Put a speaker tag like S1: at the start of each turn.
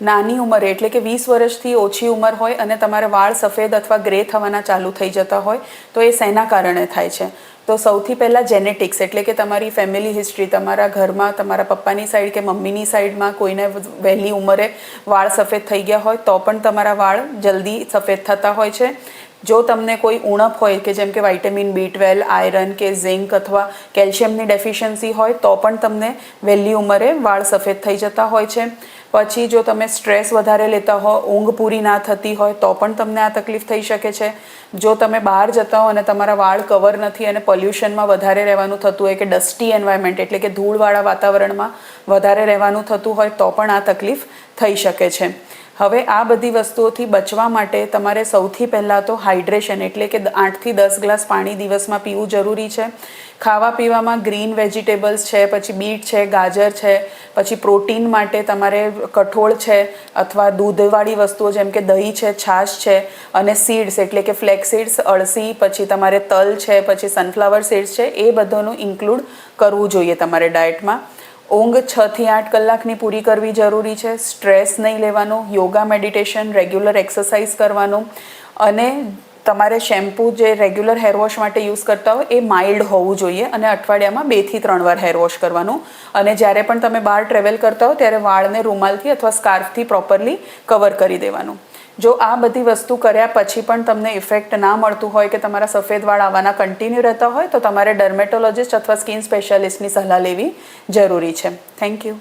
S1: નાની ઉંમરે, એટલે કે વીસ વર્ષથી ઓછી ઉંમર હોય અને તમારે વાળ સફેદ અથવા ગ્રે થવાના ચાલુ થઈ જતા હોય, તો એ શેના કારણે થાય છે? તો સૌથી પહેલાં જેનેટિક્સ એટલે કે તમારી ફેમિલી હિસ્ટ્રી તમારા ઘરમાં, તમારા પપ્પાની સાઈડ કે મમ્મીની સાઈડમાં કોઈને વહેલી ઉંમરે વાળ સફેદ થઈ ગયા હોય, તો પણ તમારા વાળ જલ્દી સફેદ થતા હોય છે. જો તમને કોઈ ઉણપ હોય કે જેમ કે વાઇટામિન બી ટ્વેલ્વ આયરન કે ઝિંક અથવા કેલ્શિયમની ડેફિશિયન્સી હોય, તો પણ તમને વહેલી ઉંમરે વાળ સફેદ થઈ જતા હોય છે. પછી જો તમે સ્ટ્રેસ વધારે લેતા હો, ઊંઘ પૂરી ના થતી હોય, તો પણ તમને આ તકલીફ થઈ શકે છે. જો તમે બહાર જતા હો અને તમારા વાળ કવર નથી અને પોલ્યુશનમાં વધારે રહેવાનું થતું હોય કે ડસ્ટી એન્વાયરમેન્ટ એટલે કે ધૂળવાળા વાતાવરણમાં વધારે રહેવાનું થતું હોય, તો પણ આ તકલીફ થઈ શકે છે. હવે આ બધી વસ્તુઓથી બચવા માટે તમારે સૌથી પહેલાં તો હાઇડ્રેશન એટલે કે આઠથી દસ ગ્લાસ પાણી દિવસમાં પીવું જરૂરી છે. ખાવા પીવામાં ગ્રીન વેજીટેબલ્સ છે, પછી બીટ છે, ગાજર છે, પછી પ્રોટીન માટે તમારે કઠોળ છે, અથવા દૂધવાળી વસ્તુઓ જેમ કે દહીં છે, છાશ છે, અને સીડ્સ એટલે કે ફ્લેક્સ સીડ્સ અળસી, પછી તમારે તલ છે, પછી સનફ્લાવર સીડ્સ છે, એ બધાનું ઇન્ક્લુડ કરવું જોઈએ તમારે ડાયટમાં ઊંઘ છ થી આઠ કલાકની પૂરી કરવી જરૂરી છે. સ્ટ્રેસ નહીં લેવાનો, યોગા, મેડિટેશન, રેગ્યુલર એક્સરસાઇઝ કરવાનું અને તમારે શેમ્પૂ જે રેગ્યુલર હેરવોશ માટે યુઝ કરતા હોય એ માઇલ્ડ હોવું જોઈએ અને અઠવાડિયામાં બેથી ત્રણ વાર હેરવોશ કરવાનું. અને જ્યારે પણ તમે બહાર ટ્રેવલ કરતા હો ત્યારે વાળને રૂમાલથી અથવા સ્કાર્ફથી પ્રોપરલી કવર કરી દેવાનું. જો આ બધી વસ્તુ કર્યા પછી પણ તમને ઇફેક્ટ ના મળતું હોય કે તમારા સફેદ વાળ આવવાના કન્ટિન્યુ રહેતા હોય, તો તમારે ડર્મેટોલોજિસ્ટ અથવા સ્કિન સ્પેશિયાલિસ્ટની સલાહ લેવી જરૂરી છે. Thank you